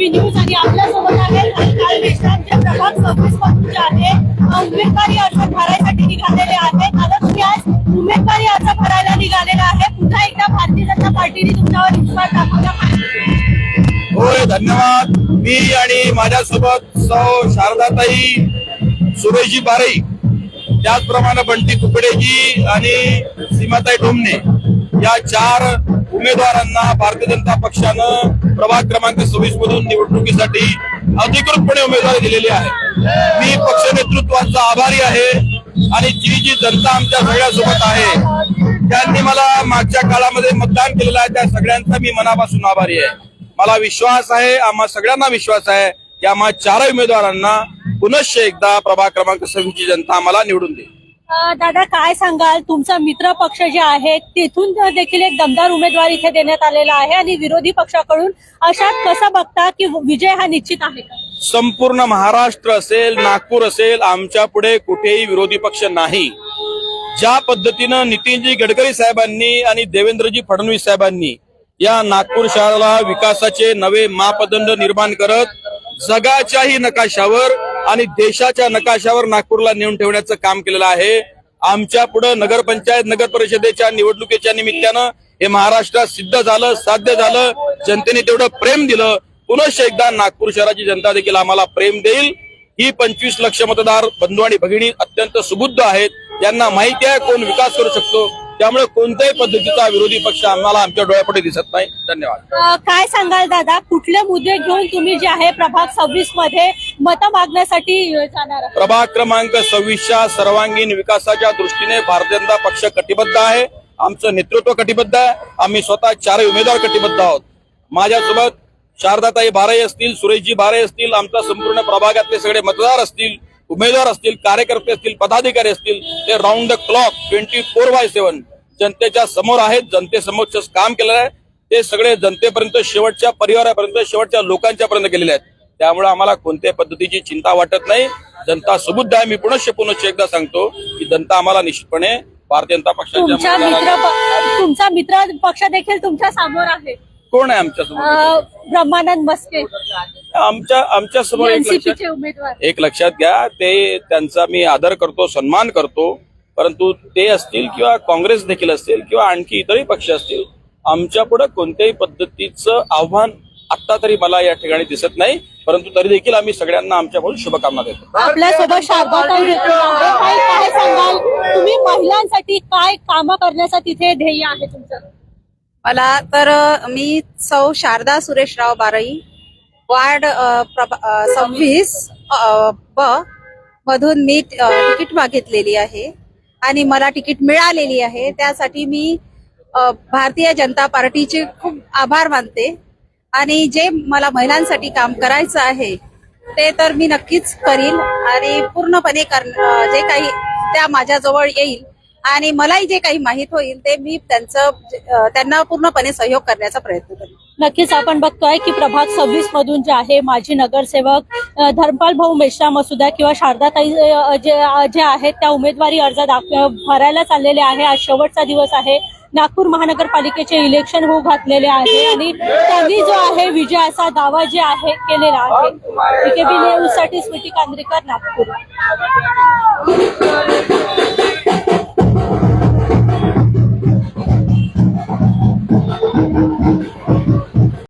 TV news आणि आपल्यासोबत आहे काल मेश्रामचे प्रभाग सव्वीस बाजूचे आहे उमेदवारी अर्ज भरायसाठी निघालेले आहेत. आता तुम्ही आज उमेदवारी अर्ज भरायला निघालेला आहे. पुन्हा एकदा भारतीय जनता पार्टीने तुमच्यावर विश्वास दाखवला. होय धन्यवाद. मी आणि माझ्यासोबत सौ शारदाताई सुरेशजी बारई त्याचप्रमाणे बंटी तुकडेजी आणि सीमाताई डोमने या चार उमेदवारांना भारतीय जनता पक्षानं प्रभाग क्रमांक सव्वीस मधून निवडणुकीसाठी अधिकृतपणे उमेदवारी दिलेली आहे. मी पक्ष नेतृत्वाचा आभारी आहे आणि जी जी जनता आमच्या सगळ्यासोबत आहे त्यांनी मला मागच्या काळामध्ये मतदान केलेलं आहे त्या सगळ्यांचा मी मनापासून आभारी आहे. मला विश्वास आहे आम्हा सगळ्यांना विश्वास आहे की आम्हा चारही उमेदवारांना पुनश्च एकदा प्रभाग क्रमांक सव्वीसची जनता आम्हाला निवडून देईल. दादा काय सांगाल? तुमचा मित्र पक्ष जे आहे तिथून देखील एक दमदार उमेदवार इथे देण्यात आलेला आहे आणि विरोधी पक्षाकडून अशात कसं बघता की विजय हा निश्चित आहे का? संपूर्ण महाराष्ट्र असेल नागपूर असेल आमच्या पुढे कुठेही विरोधी पक्ष नाही. ज्या पद्धतीनं नितीनजी गडकरी साहेबांनी आणि देवेंद्रजी फडणवीस साहेबांनी या नागपूर शहराला विकासाचे नवे मापदंड निर्माण करत जगाच्याही नकाशावर आणि देशाच्या नकाशावर नागपूरला नेऊन ठेवण्याचं काम केलेलं आहे. आमच्या पुढे नगरपंचायत नगर परिषदेच्या निवडणुकीच्या निमित्तानं हे महाराष्ट्रात सिद्ध झालं साध्य झालं. जनतेने तेवढं प्रेम दिलं. पुनश्च एकदा नागपूर शहराची जनता देखील आम्हाला प्रेम देईल. ही पंचवीस लक्ष मतदार बंधू आणि भगिनी अत्यंत सुबुद्ध आहेत. त्यांना माहिती आहे कोण विकास करू शकतो. त्यामुळे कोणत्याही पद्धतीचा विरोधी पक्ष आम्हाला आमच्या डोळ्यापुढे दिसत नाही. धन्यवाद. काय सांगाल दादा? कुठले मुद्दे घेऊन तुम्ही जे आहे प्रभाग सव्वीसमध्ये मत मागण्यासाठी जाणार प्रभाग क्रमांक सव्वीसच्या सर्वांगीण विकासाच्या दृष्टीने भारतीय जनता पक्ष कटिबद्ध आहे. आमचं नेतृत्व कटिबद्ध आहे. आम्ही स्वतः चारही उमेदवार कटिबद्ध आहोत. माझ्यासोबत शारदाताई बाराई असतील सुरेशजी बारे असतील आमचा संपूर्ण प्रभागातले सगळे मतदार असतील उमेदवार असतील कार्यकर्ते असतील पदाधिकारी असतील ते round the clock twenty four by seven जनतेच्या समोर आहेत. जनतेसमोरच काम केलेलं आहे. ते सगळे जनतेपर्यंत शेवटच्या परिवारापर्यंत शेवटच्या लोकांच्या पर्यंत गेलेले आहेत. त्यामुळे आम्हाला कोणत्याही पद्धतीची चिंता वाटत नाही. जनता सुबुद्ध आहे मी पुनश्च पुनश्च एकदा सांगतो की जनता आम्हाला निश्चितपणे भारतीय जनता पक्षाच्या मित्र मतदाराला- तुमचा मित्र पक्ष देखील तुमच्यासमोर आहे. कोण आहे आमच्यासमोर? अ, ब्रह्मानंद मस्के. आमच्या आमच्यासमोर एक लक्षात एनसीपीचे उमेदवार. एक लक्षात घ्या ते त्यांचा मी आदर करतो सन्मान करतो. परंतु ते असतील किंवा काँग्रेस देखील असतील किंवा आणखी इतरही पक्ष असतील आमच्या पुढे कोणत्याही पद्धतीचं आव्हान आता तरी मला या ठिकाणी दिसत नाही परंतु तरी देखील आम्ही सगळ्यांना आमच्याकडून शुभकामना देतो. आपल्यासोबत शारदाताई देखील आहे. काय काय सांगाल? तुम्ही महिलांसाठी काय कामं करण्याचं तिथे ध्येय आहे तुमचं? मला तर मी सौ शारदा सुरेशराव बारई वार्ड सव्वीस ब मधून मी तिकीट मागितलेली आहे आणि मला तिकीट मिळालेली आहे. त्यासाठी मी भारतीय जनता पार्टीचे खूप आभार मानते. आणि जे मला महिलांसाठी काम करायचं आहे ते तर मी नक्कीच करील आणि पूर्णपणे कर जे काही त्या माझ्याजवळ येईल आणि मलाही जे काही माहीत होईल ते मी त्यांचं त्यांना पूर्णपणे सहयोग करण्याचा प्रयत्न करेन. नक्कीच आपण बघतोय की प्रभाग सव्वीस मधून जे आहे माजी नगरसेवक धर्मपाल भाऊ मेश्राम असू द्या किंवा शारदाताई जे जे आहेत त्या उमेदवारी अर्ज दाख भरायला चाललेले आहे. आज शेवटचा दिवस आहे. नागपूर महानगरपालिकेचे इलेक्शन होऊ घातलेले आहे आणि त्यांनी जो आहे विजयाचा दावा जे आहे केलेला आहे. साठी स्मृती कांद्रेकर नागपूर.